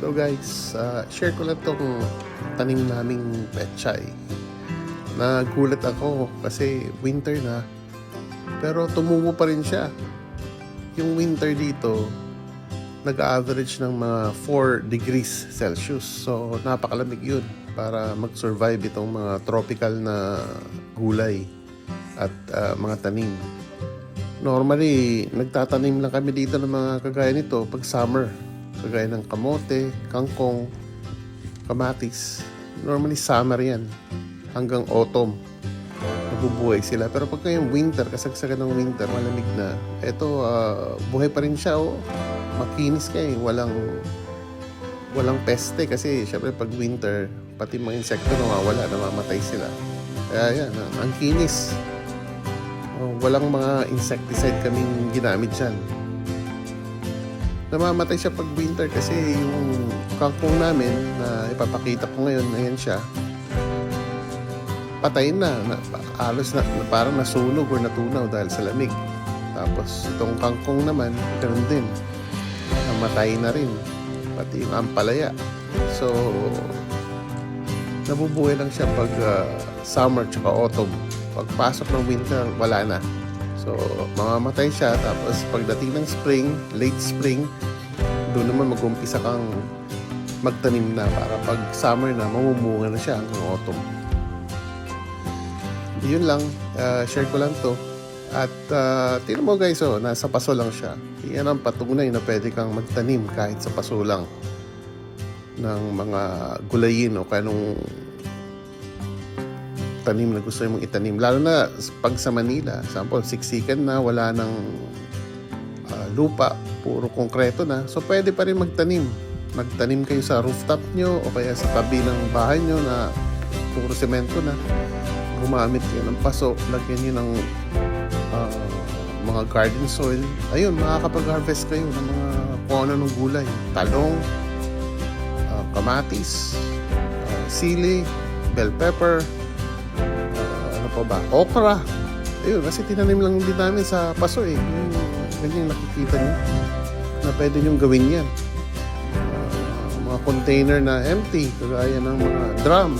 Hello guys, uh, share ko lang tong tanim naming pechay. Nagulat ako kasi winter na pero tumubo pa rin siya. Yung winter dito nag-average ng mga 4 degrees Celsius. So napakalamig yun para mag-survive itong mga tropical na gulay at uh, mga tanim. Normally, nagtatanim lang kami dito ng mga kagaya nito pag summer. Kagaya ng kamote, kangkong, kamatis. Normally, summer yan. Hanggang autumn. Nabubuhay sila. Pero pag ngayong winter, kasagsagan ng winter, malamig na. Ito, ah, buhay pa rin siya. Oh. Makinis ka eh. Walang, walang peste. Kasi, syempre, pag winter, pati mga insekto nawawala, namamatay sila. Kaya yan, ang- ang kinis. Oh, walang mga insecticide kaming ginamit dyan. Namamatay siya pag winter kasi yung kangkong namin na ipapakita ko ngayon, ayan siya. Patay na, na halos na, na parang nasunog or natunaw dahil sa lamig. Tapos itong kangkong naman, ganun din. Namatay na rin. Pati yung ampalaya. So, nabubuhay lang siya pag ah, summer tsaka autumn. Pagpasok ng winter, wala na. So, mamamatay siya. Tapos, pagdating ng spring, late spring, doon naman mag-umpisa kang magtanim na para pag summer na, mamumunga na siya hanggang autumn. Yun lang. ah, share ko lang to. At uh, tingnan mo guys, oh, nasa paso lang siya. Yan ang patunay na pwede kang magtanim kahit sa paso lang ng mga gulayin o kaya nung tanim na gusto mong itanim. Lalo na pag sa Manila, sample, siksikan na, wala ng ah, lupa, puro konkreto na. So, pwede pa rin magtanim. Magtanim kayo sa rooftop nyo o kaya sa tabi ng bahay nyo na puro semento na. Gumamit kayo ng paso, lagyan nyo ng ah, mga garden soil. Ayun, makakapag-harvest kayo ng mga kung ano ng gulay. Talong, ah, kamatis, ah, sili, bell pepper, ano pa ba? Okra. Ayun, kasi tinanim lang din namin sa paso eh. Yung, ganyan nakikita niyo na pwede niyong gawin yan. Ah, mga container na empty, kagaya ng mga drum.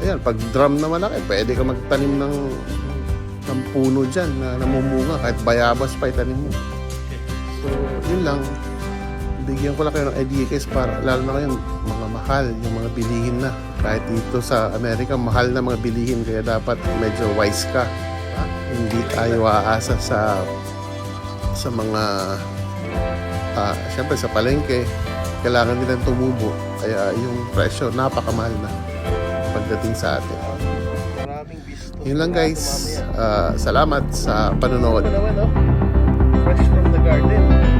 Ayan, pag drum na malaki, pwede ka magtanim ng, ng puno dyan na namumunga. Kahit bayabas pa itanim mo. So, yun lang. Bigyan ko lang kayo ng idea guys para lalo na ngayon mga mahal yung mga bilihin na. Kahit dito sa Amerika, mahal na mga bilihin kaya dapat medyo wise ka. Hindi tayo aasa sa sa mga ah, syempre sa palengke kailangan nilang tumubo kaya yung presyo napakamahal na pagdating sa atin yun lang guys Ah, salamat sa panonood. Fresh from the garden.